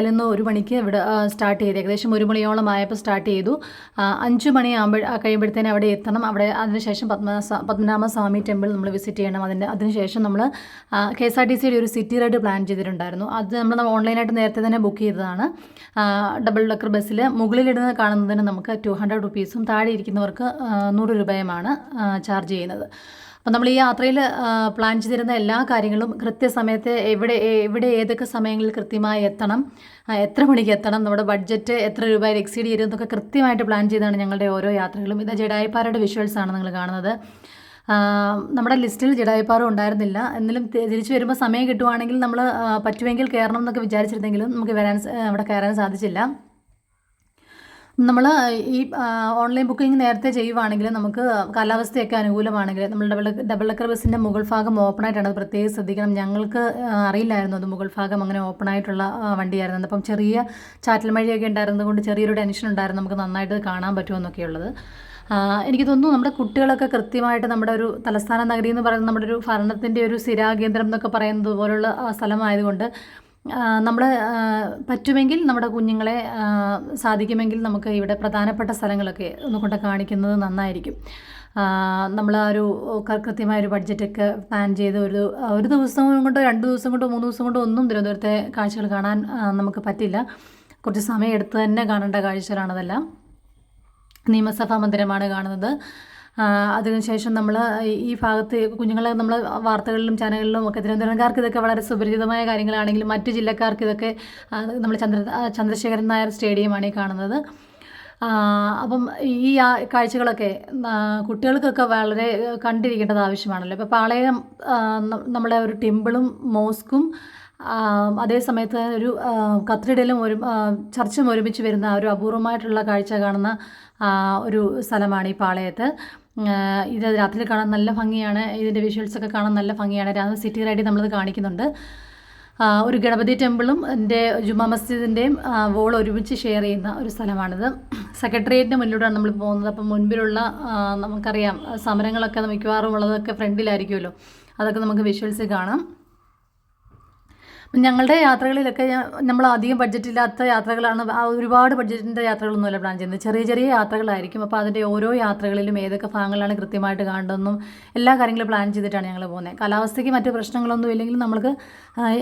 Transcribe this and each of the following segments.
നിന്ന് ഒരു മണിക്ക് ഇവിടെ സ്റ്റാർട്ട് ചെയ്ത് ഏകദേശം ഒരു മണിയോളം ആയപ്പോൾ സ്റ്റാർട്ട് ചെയ്തു. അഞ്ച് മണിയാകുമ്പോൾ കഴിയുമ്പോഴത്തേനും അവിടെ എത്തണം. അവിടെ അതിനുശേഷം പത്മനാഭ പത്മനാഭ സ്വാമി ടെമ്പിൾ നമ്മൾ വിസിറ്റ് ചെയ്യണം. അതിന്റെ അതിനുശേഷം നമ്മൾ കെ എസ് ആർ ടി സിയുടെ ഒരു സിറ്റി റൈഡ് പ്ലാൻ ചെയ്തിട്ടുണ്ടായിരുന്നു. അത് നമ്മൾ ഓൺലൈനായിട്ട് നേരത്തെ തന്നെ ബുക്ക് ചെയ്തതാണ്. ഡബിൾ ഡക്കർ ബസ്സിൽ മുകളിലിടുന്ന കാണുന്നതിന് നമുക്ക് ടു ഹൺഡ്രഡ് റുപ്പീസും താഴെ ഇരിക്കുന്നവർക്ക് നൂറ് രൂപയുമാണ് ചാർജ് ചെയ്യുന്നത്. അപ്പം നമ്മൾ ഈ യാത്രയിൽ പ്ലാൻ ചെയ്തിരുന്ന എല്ലാ കാര്യങ്ങളും കൃത്യസമയത്ത് എവിടെ എവിടെ ഏതൊക്കെ സമയങ്ങളിൽ കൃത്യമായി എത്തണം എത്ര മണിക്ക് എത്തണം നമ്മുടെ ബഡ്ജറ്റ് എത്ര രൂപയിൽ എക്സീഡ് ചെയ്യും എന്നൊക്കെ കൃത്യമായിട്ട് പ്ലാൻ ചെയ്താണ് ഞങ്ങളുടെ ഓരോ യാത്രകളും. ഇത് ജഡായിപ്പാറയുടെ ആണ് നിങ്ങൾ കാണുന്നത്. നമ്മുടെ ലിസ്റ്റിൽ ജഡായിപ്പാറ ഉണ്ടായിരുന്നില്ല. എന്നാലും തിരിച്ചു വരുമ്പോൾ സമയം കിട്ടുവാണെങ്കിൽ നമ്മൾ പറ്റുമെങ്കിൽ കയറണം എന്നൊക്കെ വിചാരിച്ചിരുന്നെങ്കിലും നമുക്ക് വരാൻ അവിടെ കയറാൻ സാധിച്ചില്ല. നമ്മൾ ഈ ഓൺലൈൻ ബുക്കിംഗ് നേരത്തെ ചെയ്യുവാണെങ്കിൽ നമുക്ക് കാലാവസ്ഥയൊക്കെ അനുകൂലമാണെങ്കിൽ നമ്മൾ ഡബിൾ ഡബിൾ ഡക്കർ ബസ്സിന്റെ മുകൾ ഭാഗം ഓപ്പൺ ആയിട്ടാണ് അത് പ്രത്യേകം ശ്രദ്ധിക്കണം. ഞങ്ങൾക്ക് അറിയില്ലായിരുന്നു അത് മുകൾ ഭാഗം അങ്ങനെ ഓപ്പൺ ആയിട്ടുള്ള വണ്ടിയായിരുന്നു. അപ്പം ചെറിയ ചാറ്റൽ മഴയൊക്കെ ഉണ്ടായിരുന്നത് കൊണ്ട് ചെറിയൊരു ടെൻഷൻ ഉണ്ടായിരുന്നു. നമുക്ക് നന്നായിട്ട് കാണാൻ പറ്റുമെന്നൊക്കെ ഉള്ളത്. എനിക്ക് തോന്നുന്നു നമ്മുടെ കുട്ടികളൊക്കെ കൃത്യമായിട്ട് നമ്മുടെ ഒരു തലസ്ഥാന നഗരി എന്ന് പറയുന്നത് നമ്മുടെ ഒരു ഭരണത്തിന്റെ ഒരു സ്ഥിരാകേന്ദ്രം എന്നൊക്കെ പറയുന്നത് പോലുള്ള സ്ഥലമായതുകൊണ്ട് നമ്മൾ പറ്റുമെങ്കിൽ നമ്മുടെ കുഞ്ഞുങ്ങളെ സാധിക്കുമെങ്കിൽ നമുക്ക് ഇവിടെ പ്രധാനപ്പെട്ട സ്ഥലങ്ങളൊക്കെ ഒന്ന് കൊണ്ട് കാണിക്കുന്നത് നന്നായിരിക്കും. നമ്മൾ ആ ഒരു കൃത്യമായ ഒരു ബഡ്ജറ്റൊക്കെ പ്ലാൻ ചെയ്ത് ഒരു ഒരു ദിവസം കൊണ്ടോ രണ്ട് ദിവസം കൊണ്ടോ മൂന്ന് ദിവസം കൊണ്ടോ ഒന്നും തിരുവനന്തപുരത്തെ കാഴ്ചകൾ കാണാൻ നമുക്ക് പറ്റില്ല. കുറച്ച് സമയം എടുത്ത് തന്നെ കാണേണ്ട കാഴ്ചകളാണതെല്ലാം നിയമസഭാ മന്ദിരമാണ് കാണുന്നത്. അതിനുശേഷം നമ്മൾ ഈ ഭാഗത്ത് കുഞ്ഞുങ്ങളെ നമ്മൾ വാർത്തകളിലും ചാനലുകളിലും ഒക്കെ തിരുവനന്തപുരംകാർക്ക് ഇതൊക്കെ വളരെ സുപരിചിതമായ കാര്യങ്ങളാണെങ്കിലും മറ്റു ജില്ലക്കാർക്ക് ഇതൊക്കെ നമ്മൾ ചന്ദ്ര ചന്ദ്രശേഖരൻ നായർ സ്റ്റേഡിയമാണ് ഈ കാണുന്നത്. അപ്പം ഈ കാഴ്ചകളൊക്കെ കുട്ടികൾക്കൊക്കെ വളരെ കണ്ടിരിക്കേണ്ടത് ആവശ്യമാണല്ലോ. ഇപ്പോൾ പാളയം നമ്മുടെ ഒരു ടെമ്പിളും മോസ്കും അതേ സമയത്ത് ഒരു ആ, ഒരു ചർച്ചും ഒരുമിച്ച് വരുന്ന ഒരു അപൂർവമായിട്ടുള്ള കാഴ്ച കാണുന്ന ഒരു സ്ഥലമാണ് ഈ പാളയത്ത്. ഇത് രാത്രി കാണാൻ നല്ല ഭംഗിയാണ്. ഇതിന്റെ വിഷ്വൽസ് ഒക്കെ കാണാൻ നല്ല ഭംഗിയാണ്. രാവിലെ സിറ്റി റൈഡിൽ നമ്മളത് കാണിക്കുന്നുണ്ട്. ഒരു ഗണപതി ടെമ്പിളും എന്റെ ജുമാ മസ്ജിദിന്റെയും വോൾ ഒരുമിച്ച് ഷെയർ ചെയ്യുന്ന ഒരു സ്ഥലമാണിത്. സെക്രട്ടേറിയറ്റിന്റെ മുന്നിലൂടെയാണ് നമ്മൾ പോകുന്നത്. അപ്പം മുൻപിലുള്ള നമുക്കറിയാം സമരങ്ങളൊക്കെ മിക്കവാറും ഉള്ളതൊക്കെ ഫ്രണ്ടിലായിരിക്കുമല്ലോ അതൊക്കെ നമുക്ക് വിഷ്വൽസ് കാണാം. ഞങ്ങളുടെ യാത്രകളിലൊക്കെ നമ്മൾ അധികം ബഡ്ജറ്റില്ലാത്ത യാത്രകളാണ് ഒരുപാട് ബഡ്ജറ്റിന്റെ യാത്രകളൊന്നുമല്ല പ്ലാൻ ചെയ്യുന്നത്. ചെറിയ ചെറിയ യാത്രകളായിരിക്കും. അപ്പോൾ അതിന്റെ ഓരോ യാത്രകളിലും ഏതൊക്കെ ഭാഗങ്ങളാണ് കൃത്യമായിട്ട് കാണേണ്ടതെന്നും എല്ലാ കാര്യങ്ങളും പ്ലാൻ ചെയ്തിട്ടാണ് ഞങ്ങൾ പോകുന്നത്. കാലാവസ്ഥയ്ക്ക് മറ്റ് പ്രശ്നങ്ങളൊന്നും ഇല്ലെങ്കിൽ നമുക്ക്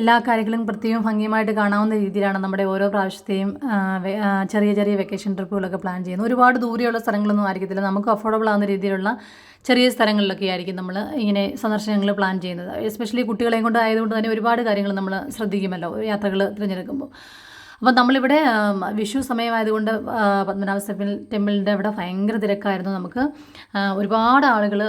എല്ലാ കാര്യങ്ങളും പ്രത്യേകം ഭംഗിയുമായിട്ട് കാണാവുന്ന രീതിയിലാണ് നമ്മുടെ ഓരോ പ്രാവശ്യത്തെയും ചെറിയ ചെറിയ വെക്കേഷൻ ട്രിപ്പുകളൊക്കെ പ്ലാൻ ചെയ്യുന്നത്. ഒരുപാട് ദൂരെയുള്ള സ്ഥലങ്ങളൊന്നും ആയിരിക്കത്തില്ല. നമുക്ക് അഫോർഡബിൾ ആവുന്ന രീതിയിലുള്ള ചെറിയ സ്ഥലങ്ങളിലൊക്കെ ആയിരിക്കും നമ്മൾ ഇങ്ങനെ സന്ദർശനങ്ങൾ പ്ലാൻ ചെയ്യുന്നത്. എസ്പെഷ്യലി കുട്ടികളെയും കൊണ്ട് ആയതുകൊണ്ട് തന്നെ ഒരുപാട് കാര്യങ്ങൾ നമ്മൾ ശ്രദ്ധിക്കുമല്ലോ യാത്രകൾ തിരഞ്ഞെടുക്കുമ്പോൾ. അപ്പം നമ്മളിവിടെ വിഷു സമയമായതുകൊണ്ട് പത്മനാഭ ടെമ്പിൾ ടെമ്പിളിന്റെ അവിടെ ഭയങ്കര തിരക്കായിരുന്നു നമുക്ക്. ഒരുപാട് ആളുകൾ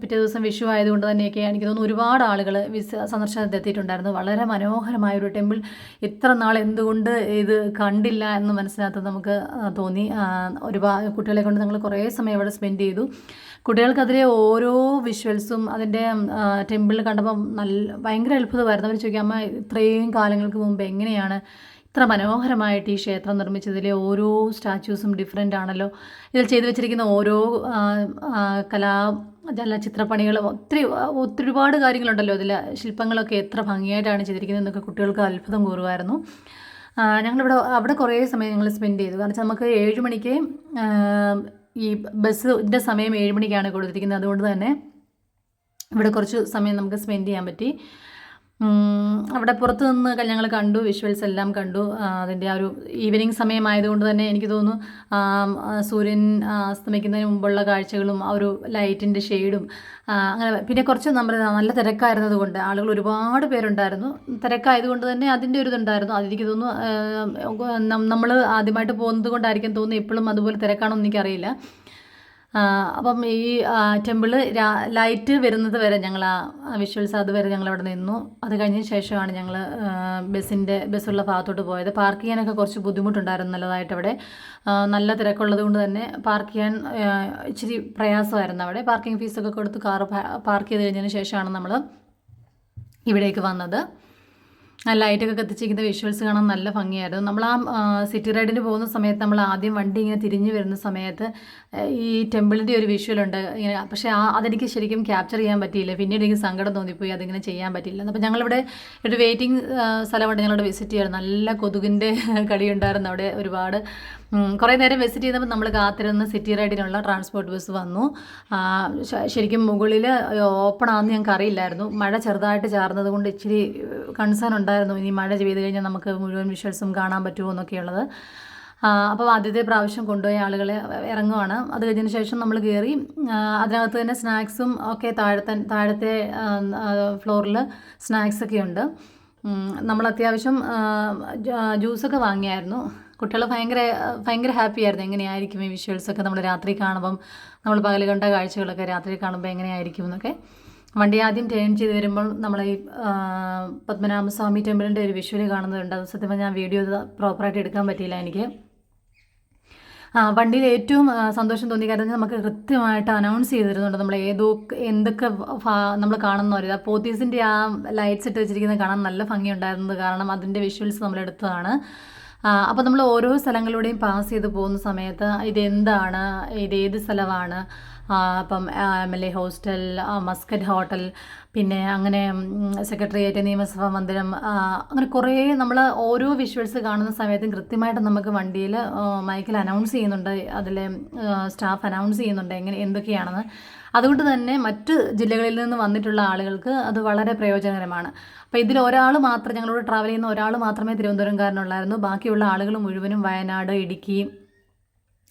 പിറ്റേ ദിവസം വിഷു ആയതുകൊണ്ട് തന്നെയൊക്കെ എനിക്ക് തോന്നുന്നു ഒരുപാട് ആളുകൾ വിസ സന്ദർശനത്തിൽ എത്തിയിട്ടുണ്ടായിരുന്നു. വളരെ മനോഹരമായൊരു ടെമ്പിൾ. ഇത്ര നാൾ എന്തുകൊണ്ട് ഇത് കണ്ടില്ല എന്ന് മനസ്സിനകത്ത് നമുക്ക് തോന്നി. ഒരുപാട് കുട്ടികളെ കൊണ്ട് ഞങ്ങൾ കുറേ സമയം ഇവിടെ സ്പെൻഡ് ചെയ്തു. കുട്ടികൾക്കതിലെ ഓരോ വിഷ്വൽസും അതിന്റെ ടെമ്പിളിൽ കണ്ടപ്പോൾ നല്ല ഭയങ്കര അത്ഭുതമായിരുന്നു. അവർ ചോദിക്കുക അമ്മ ഇത്രയും കാലങ്ങൾക്ക് മുമ്പ് എങ്ങനെയാണ് ഇത്ര മനോഹരമായിട്ട് ഈ ക്ഷേത്രം നിർമ്മിച്ചതിലെ ഓരോ സ്റ്റാച്യൂസും ഡിഫറെന്റ് ആണല്ലോ? ഇതിൽ ചെയ്തു വെച്ചിരിക്കുന്ന ഓരോ കലാ അല്ല ചിത്രപ്പണികളും ഒത്തിരി ഒത്തിരി ഒരുപാട് കാര്യങ്ങളുണ്ടല്ലോ. ഇതിൽ ശില്പങ്ങളൊക്കെ എത്ര ഭംഗിയായിട്ടാണ് ചെയ്തിരിക്കുന്നത് എന്നൊക്കെ കുട്ടികൾക്ക് അത്ഭുതം കൂറുമായിരുന്നു. ഞങ്ങളിവിടെ അവിടെ കുറേ സമയം ഞങ്ങൾ സ്പെൻഡ് ചെയ്തു. കാരണം നമുക്ക് ഏഴ് മണിക്ക് ഈ ബസ്സിന്റെ സമയം ഏഴ് മണിക്കാണ് കൊടുത്തിരിക്കുന്നത്. അതുകൊണ്ട് തന്നെ ഇവിടെ കുറച്ച് സമയം നമുക്ക് സ്പെൻഡ് ചെയ്യാൻ പറ്റി. അവിടെ പുറത്ത് നിന്ന് ഞങ്ങൾ കണ്ടു വിഷ്വൽസ് എല്ലാം കണ്ടു അതിന്റെ ആ ഒരു ഈവനിങ് സമയമായതുകൊണ്ട് തന്നെ എനിക്ക് തോന്നുന്നു സൂര്യൻ അസ്തമിക്കുന്നതിന് മുമ്പുള്ള കാഴ്ചകളും ആ ഒരു ലൈറ്റിന്റെ ഷെയ്ഡും അങ്ങനെ പിന്നെ കുറച്ച് നമ്മൾ നല്ല തിരക്കായിരുന്നത് കൊണ്ട് ആളുകൾ ഒരുപാട് പേരുണ്ടായിരുന്നു തിരക്കായതുകൊണ്ട് തന്നെ അതിന്റെ ഒരു ഇതുണ്ടായിരുന്നു അതെനിക്ക് തോന്നുന്നു നമ്മൾ ആദ്യമായിട്ട് പോകുന്നത് കൊണ്ടായിരിക്കും തോന്നുന്നു ഇപ്പോഴും അതുപോലെ തിരക്കാണോ എനിക്കറിയില്ല അപ്പം ഈ ടെമ്പിൾ ലൈറ്റ് വരുന്നത് വരെ ഞങ്ങൾ ആ വിഷ്വൽസ് അതുവരെ ഞങ്ങൾ അവിടെ നിന്നു. അത് കഴിഞ്ഞ ശേഷമാണ് ഞങ്ങൾ ബസ്സിന്റെ ബസ്സുള്ള ഭാഗത്തോട്ട് പോയത്. പാർക്ക് ചെയ്യാനൊക്കെ കുറച്ച് ബുദ്ധിമുട്ടുണ്ടായിരുന്നു നല്ലതായിട്ട് അവിടെ. നല്ല തിരക്കുള്ളത് കൊണ്ട് തന്നെ പാർക്ക് ചെയ്യാൻ ഇച്ചിരി പ്രയാസമായിരുന്നു അവിടെ. പാർക്കിംഗ് ഫീസൊക്കെ കൊടുത്ത് കാർ പാർക്ക് ചെയ്ത് കഴിഞ്ഞതിന് ശേഷമാണ് നമ്മൾ ഇവിടേക്ക് വന്നത്. ലൈറ്റൊക്കെ കത്തിച്ചിരിക്കുന്ന വിഷ്വൽസ് കാണാൻ നല്ല ഭംഗിയായിരുന്നു. നമ്മൾ ആ സിറ്റി റൈഡിന് പോകുന്ന സമയത്ത് നമ്മൾ ആദ്യം വണ്ടി ഇങ്ങനെ തിരിഞ്ഞു വരുന്ന സമയത്ത് ഈ ടെമ്പിളിന്റെ ഒരു വിഷ്വൽ ഉണ്ട്. ഇങ്ങനെ പക്ഷേ ആ അതെനിക്ക് ശരിക്കും ക്യാപ്ചർ ചെയ്യാൻ പറ്റിയില്ല. പിന്നീട് എനിക്ക് സങ്കടം തോന്നിപ്പോയി അതിങ്ങനെ ചെയ്യാൻ പറ്റിയില്ല. അപ്പോൾ ഞങ്ങളിവിടെ ഒരു വെയിറ്റിംഗ് സ്ഥലമുണ്ട്. ഞങ്ങളുടെ വിസിറ്റ് ചെയ്യാറ് നല്ല കൊതുകിന്റെ കളി ഉണ്ടായിരുന്നു. അവിടെ ഒരുപാട് കുറേ നേരം വിസിറ്റ് ചെയ്തപ്പോൾ നമ്മൾ കാത്തിരുന്ന സിറ്റി റൈഡിനുള്ള ട്രാൻസ്പോർട്ട് ബസ് വന്നു. ശരിക്കും മുകളിൽ ഓപ്പൺ ആണെന്ന് ഞങ്ങൾക്ക് അറിയില്ലായിരുന്നു മഴ ചെറുതായിട്ട് ചാർന്നത് കൊണ്ട് ഇച്ചിരി കൺസേൺ ഉണ്ടായിരുന്നു. ഇനി മഴ പെയ്ത് കഴിഞ്ഞാൽ നമുക്ക് മുഴുവൻ വിഷ്വൽസും കാണാൻ പറ്റുമോ എന്നൊക്കെയുള്ളത് അപ്പോൾ ആദ്യത്തെ പ്രാവശ്യം കൊണ്ടുപോയ ആളുകളെ ഇറങ്ങുവാണ്. അത് കഴിഞ്ഞതിന് ശേഷം നമ്മൾ കയറി അതിനകത്ത് തന്നെ സ്നാക്സും ഒക്കെ താഴത്തെ താഴത്തെ ഫ്ലോറിൽ സ്നാക്സൊക്കെ ഉണ്ട്. നമ്മൾ അത്യാവശ്യം ജ്യൂസൊക്കെ വാങ്ങിയായിരുന്നു. കുട്ടികൾ ഭയങ്കര ഭയങ്കര ഹാപ്പി ആയിരുന്നു. എങ്ങനെയായിരിക്കും ഈ വിഷ്വൽസൊക്കെ നമ്മൾ രാത്രി കാണുമ്പം നമ്മൾ പകൽ കണ്ട കാഴ്ചകളൊക്കെ രാത്രി കാണുമ്പോൾ എങ്ങനെയായിരിക്കും എന്നൊക്കെ. വണ്ടി ആദ്യം ടേൺ ചെയ്ത് വരുമ്പോൾ നമ്മൾ ഈ പത്മനാഭസ്വാമി ടെമ്പിളിന്റെ ഒരു വിഷ്വൽ കാണുന്നുണ്ട്. അത് സത്യം പറഞ്ഞാൽ വീഡിയോ പ്രോപ്പറായിട്ട് എടുക്കാൻ പറ്റിയില്ല എനിക്ക്. വണ്ടിയിൽ ഏറ്റവും സന്തോഷം തോന്നിയ കാര്യം നമുക്ക് കൃത്യമായിട്ട് അനൗൺസ് ചെയ്തിരുന്നുണ്ട്. നമ്മൾ ഏതോ എന്തൊക്കെ നമ്മൾ കാണുന്ന ഒരു ആ പോത്തീസിന്റെ ആ ലൈറ്റ്സ് ഇട്ട് വെച്ചിരിക്കുന്നത് കാണാൻ നല്ല ഭംഗിയുണ്ടായിരുന്നത് കാരണം അതിന്റെ വിഷ്വൽസ് നമ്മൾ എടുത്തതാണ്. അപ്പോൾ നമ്മൾ ഓരോ സ്ഥലങ്ങളിലൂടെയും പാസ് ചെയ്ത് പോകുന്ന സമയത്ത് ഇതെന്താണ് ഇത് ഏത് സ്ഥലമാണ് അപ്പം M L A hostel Mascot Hotel പിന്നെ അങ്ങനെ സെക്രട്ടേറിയറ്റ് നിയമസഭാ മന്ദിരം അങ്ങനെ കുറേ നമ്മൾ ഓരോ വിഷ്വൽസ് കാണുന്ന സമയത്തും കൃത്യമായിട്ട് നമുക്ക് വണ്ടിയിൽ മൈക്കിൽ അനൗൺസ് ചെയ്യുന്നുണ്ട്. അതിലെ സ്റ്റാഫ് അനൗൺസ് ചെയ്യുന്നുണ്ട് എങ്ങനെ എന്തൊക്കെയാണെന്ന്. അതുകൊണ്ട് തന്നെ മറ്റ് ജില്ലകളിൽ നിന്ന് വന്നിട്ടുള്ള ആളുകൾക്ക് അത് വളരെ പ്രയോജനകരമാണ്. അപ്പോൾ ഇതിൽ ഒരാൾ മാത്രം ഞങ്ങളോട് ട്രാവൽ ചെയ്യുന്ന ഒരാൾ മാത്രമേ തിരുവനന്തപുരംകാരനുള്ളായിരുന്നു. ബാക്കിയുള്ള ആളുകൾ മുഴുവനും വയനാട് ഇടുക്കി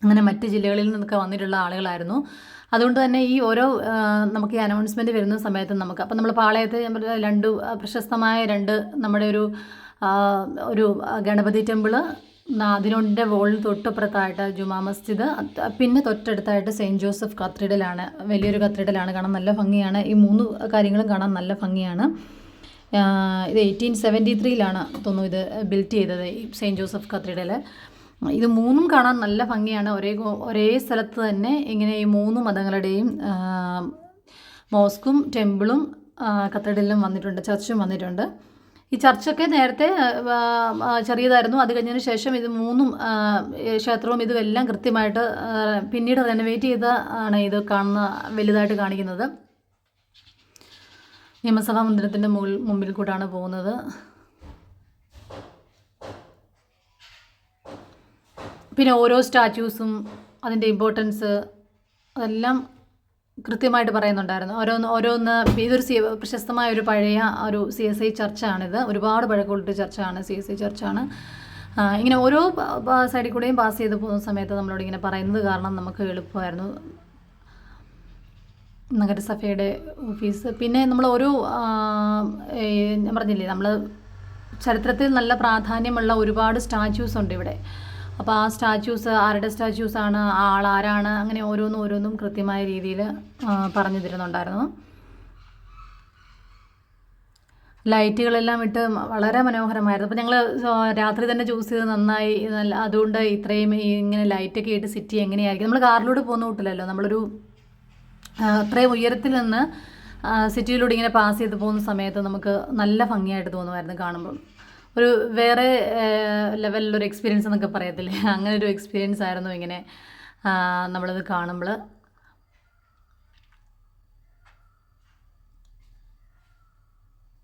അങ്ങനെ മറ്റ് ജില്ലകളിൽ നിന്നൊക്കെ വന്നിട്ടുള്ള ആളുകളായിരുന്നു. അതുകൊണ്ട് തന്നെ ഈ ഓരോ നമുക്ക് ഈ അനൗൺസ്മെന്റ് വരുന്ന സമയത്ത് നമുക്ക് അപ്പം നമ്മൾ പാളയത്തെ രണ്ട് പ്രശസ്തമായ രണ്ട് നമ്മുടെ ഒരു ഒരു ഗണപതി ടെമ്പിൾ അതിനുണ്ട് വോളിന് തൊട്ടപ്പുറത്തായിട്ട് ജുമാ മസ്ജിദ് പിന്നെ തൊട്ടടുത്തായിട്ട് സെയിന്റ് ജോസഫ് കത്തീഡലാണ് വലിയൊരു കത്തീഡലാണ് കാണാൻ നല്ല ഭംഗിയാണ്. ഈ മൂന്ന് കാര്യങ്ങളും കാണാൻ നല്ല ഭംഗിയാണ്. ഇത് എയ്റ്റീൻ സെവന്റി ത്രീയിലാണ് തോന്നുന്നു ഇത് ബിൽറ്റ് ചെയ്തത് ഈ സെയിന്റ് ജോസഫ് കത്തീഡ്രൽ ഇത് മൂന്നും കാണാൻ നല്ല ഭംഗിയാണ്. ഒരേ ഒരേ സ്ഥലത്ത് തന്നെ ഇങ്ങനെ ഈ മൂന്ന് മതങ്ങളുടെയും മോസ്കും ടെമ്പിളും ആ, വന്നിട്ടുണ്ട് ചർച്ചും വന്നിട്ടുണ്ട്. ഈ ചർച്ചൊക്കെ നേരത്തെ ചെറിയതായിരുന്നു. അത് കഴിഞ്ഞതിന് ശേഷം ഇത് മൂന്നും ക്ഷേത്രവും ഇതും എല്ലാം കൃത്യമായിട്ട് പിന്നീട് റെനോവേറ്റ് ചെയ്ത ആണ് ഇത് കാണുന്ന വലുതായിട്ട് കാണിക്കുന്നത്. നിയമസഭാ മന്ദിരത്തിന്റെ മുകൾ മുമ്പിൽ കൂടാണ് പോകുന്നത്. പിന്നെ ഓരോ സ്റ്റാച്യൂസും അതിന്റെ ഇമ്പോർട്ടൻസ് അതെല്ലാം കൃത്യമായിട്ട് പറയുന്നുണ്ടായിരുന്നു. ഓരോന്ന് ഓരോന്ന് ഇതൊരു സി പ്രശസ്തമായ ഒരു പഴയ ഒരു സി എസ് ഐ ചർച്ചാണിത്. ഒരുപാട് പഴക്കമുള്ള ചർച്ചാണ് സി എസ് ഐ ചർച്ചാണ്. ഇങ്ങനെ ഓരോ സൈഡിൽ കൂടെയും പാസ് ചെയ്ത് പോകുന്ന സമയത്ത് നമ്മളോട് ഇങ്ങനെ പറയുന്നത് കാരണം നമുക്ക് എളുപ്പമായിരുന്നു. നഗരസഭയുടെ ഓഫീസ് പിന്നെ നമ്മൾ ഓരോ ഞാൻ പറഞ്ഞില്ലേ നമ്മൾ ചരിത്രത്തിൽ നല്ല പ്രാധാന്യമുള്ള ഒരുപാട് സ്റ്റാച്യൂസ് ഉണ്ട് ഇവിടെ. അപ്പോൾ ആ സ്റ്റാച്യൂസ് ആരുടെ സ്റ്റാച്യൂസ് ആണ് ആ ആൾ ആരാണ് അങ്ങനെ ഓരോന്നും ഓരോന്നും കൃത്യമായ രീതിയിൽ പറഞ്ഞു തരുന്നുണ്ടായിരുന്നു. ലൈറ്റുകളെല്ലാം ഇട്ട് വളരെ മനോഹരമായിരുന്നു. അപ്പോൾ ഞങ്ങൾ രാത്രി തന്നെ ചൂസ് ചെയ്ത് നന്നായി നല്ല അതുകൊണ്ട് ഇത്രയും ഇങ്ങനെ ലൈറ്റൊക്കെ ഇട്ട് സിറ്റി എങ്ങനെയായിരിക്കും? നമ്മൾ കാറിലൂടെ പോകുന്ന കൂട്ടില്ലല്ലോ നമ്മളൊരു അത്രയും ഉയരത്തിൽ നിന്ന് സിറ്റിയിലൂടെ ഇങ്ങനെ പാസ് ചെയ്ത് പോകുന്ന സമയത്ത് നമുക്ക് നല്ല ഭംഗിയായിട്ട് തോന്നുമായിരുന്നു കാണുമ്പോൾ ഒരു വേറെ ലെവലിലൊരു എക്സ്പീരിയൻസ് എന്നൊക്കെ പറയത്തില്ലേ? അങ്ങനെ ഒരു എക്സ്പീരിയൻസ് ആയിരുന്നു ഇങ്ങനെ നമ്മളത് കാണുമ്പോൾ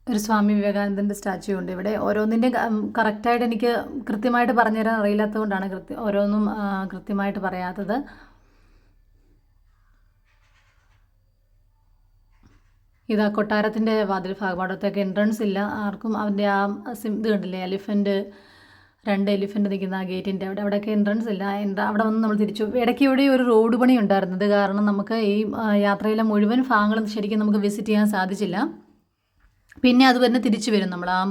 ഒരു സ്വാമി വിവേകാനന്ദന്റെ സ്റ്റാച്യു ഉണ്ട് ഇവിടെ. ഓരോന്നിന്റെ കറക്റ്റായിട്ട് എനിക്ക് കൃത്യമായിട്ട് പറഞ്ഞുതരാൻ അറിയില്ലാത്തതുകൊണ്ടാണ് കൃത്യ ഓരോന്നും കൃത്യമായിട്ട് പറയാത്തത്. ഇതാ കൊട്ടാരത്തിന്റെ വാതിൽ ഭാഗപാടത്തേക്ക് എൻട്രൻസ് ഇല്ല. ആർക്കും അവന്റെ ആ സിം ഇത് കണ്ടില്ലേ? എലിഫന്റ് രണ്ട് എലിഫന്റ് നിൽക്കുന്ന ആ ഗേറ്റിന്റെ അവിടെ അവിടെയൊക്കെ എൻട്രൻസ് ഇല്ല. എന്താ അവിടെ വന്ന് നമ്മൾ തിരിച്ചു. ഇടയ്ക്ക് ഇവിടെ ഒരു റോഡ് പണി ഉണ്ടായിരുന്നത് കാരണം നമുക്ക് ഈ യാത്രയിലെ മുഴുവൻ ഭാഗങ്ങളും ശരിക്കും നമുക്ക് വിസിറ്റ് ചെയ്യാൻ സാധിച്ചില്ല. പിന്നെ അത് തന്നെ തിരിച്ചു വരും നമ്മൾ. ആ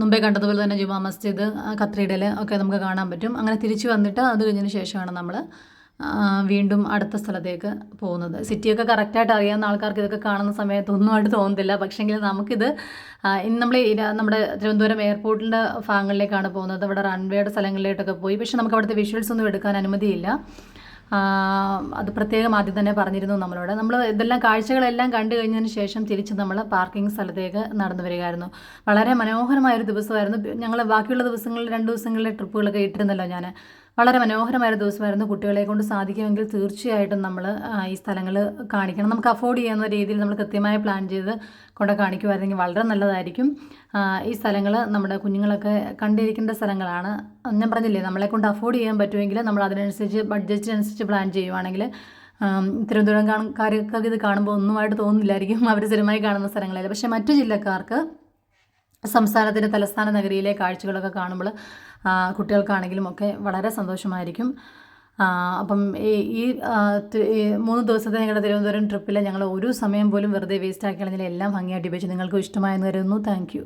മുമ്പേ കണ്ടതുപോലെ തന്നെ ജുമാ മസ്ജിദ് കത്രീഡൽ ഒക്കെ നമുക്ക് കാണാൻ പറ്റും. അങ്ങനെ തിരിച്ചു വന്നിട്ട് അത് കഴിഞ്ഞതിന് ശേഷമാണ് നമ്മൾ വീണ്ടും അടുത്ത സ്ഥലത്തേക്ക് പോകുന്നത്. സിറ്റിയൊക്കെ കറക്റ്റായിട്ട് അറിയാവുന്ന ആൾക്കാർക്ക് ഇതൊക്കെ കാണുന്ന സമയത്ത് ഒന്നുമായിട്ട് തോന്നുന്നില്ല പക്ഷേങ്കിൽ നമുക്കിത് ഇന്ന് നമ്മൾ നമ്മുടെ തിരുവനന്തപുരം എയർപോർട്ടിന്റെ ഭാഗങ്ങളിലേക്കാണ് പോകുന്നത്. അവിടെ റൺവേയുടെ സ്ഥലങ്ങളിലേക്കൊക്കെ പോയി. പക്ഷേ നമുക്ക് അവിടുത്തെ വിഷ്വൽസ് ഒന്നും എടുക്കാൻ അനുമതിയില്ല. അത് പ്രത്യേകം ആദ്യം തന്നെ പറഞ്ഞിരുന്നു നമ്മളോട്. നമ്മൾ ഇതെല്ലാം കാഴ്ചകളെല്ലാം കണ്ടു കഴിഞ്ഞതിന് ശേഷം തിരിച്ച് നമ്മൾ പാർക്കിംഗ് സ്ഥലത്തേക്ക് നടന്നു വരികയായിരുന്നു. വളരെ മനോഹരമായൊരു ദിവസമായിരുന്നു. ഞങ്ങൾ ബാക്കിയുള്ള ദിവസങ്ങളിൽ രണ്ട് ദിവസങ്ങളിലെ ട്രിപ്പുകളൊക്കെ ഇട്ടിരുന്നല്ലോ ഞാൻ വളരെ മനോഹരമായ ദിവസമായിരുന്നു കുട്ടികളെ കൊണ്ട് സാധിക്കുമെങ്കിൽ തീർച്ചയായിട്ടും നമ്മൾ ഈ സ്ഥലങ്ങൾ കാണിക്കണം. നമുക്ക് അഫോർഡ് ചെയ്യുന്ന രീതിയിൽ നമ്മൾ കൃത്യമായ പ്ലാൻ ചെയ്ത് കൊണ്ട് കാണിക്കുമായിരുന്നെങ്കിൽ വളരെ നല്ലതായിരിക്കും. ഈ സ്ഥലങ്ങൾ നമ്മുടെ കുഞ്ഞുങ്ങളൊക്കെ കണ്ടിരിക്കേണ്ട സ്ഥലങ്ങളാണ്. ഞാൻ പറഞ്ഞില്ലേ നമ്മളെ കൊണ്ട് അഫോർഡ് ചെയ്യാൻ പറ്റുമെങ്കിൽ നമ്മൾ അതിനനുസരിച്ച് ബഡ്ജറ്റിനനുസരിച്ച് പ്ലാൻ ചെയ്യുവാണെങ്കിൽ തിരുവനന്തപുരം കാണുകാർക്ക് ഇത് കാണുമ്പോൾ ഒന്നുമായിട്ട് തോന്നുന്നില്ലായിരിക്കും അവർ സ്ഥിരമായി കാണുന്ന സ്ഥലങ്ങളല്ല പക്ഷേ മറ്റു ജില്ലക്കാർക്ക് സംസ്ഥാനത്തിന്റെ തലസ്ഥാന നഗരിയിലെ കാഴ്ചകളൊക്കെ കാണുമ്പോൾ കുട്ടികൾക്കാണെങ്കിലും ഒക്കെ വളരെ സന്തോഷമായിരിക്കും. അപ്പം ഈ മൂന്ന് ദിവസത്തെ ഞങ്ങളുടെ തിരുവനന്തപുരം ട്രിപ്പിൽ ഞങ്ങൾ ഒരു സമയം പോലും വെറുതെ വേസ്റ്റ് ആക്കി കളഞ്ഞില്ല എല്ലാം ഭംഗിയായിട്ട് ഉപയോഗിച്ചു നിങ്ങൾക്കും ഇഷ്ടമായെന്ന് കരുതുന്നു. താങ്ക്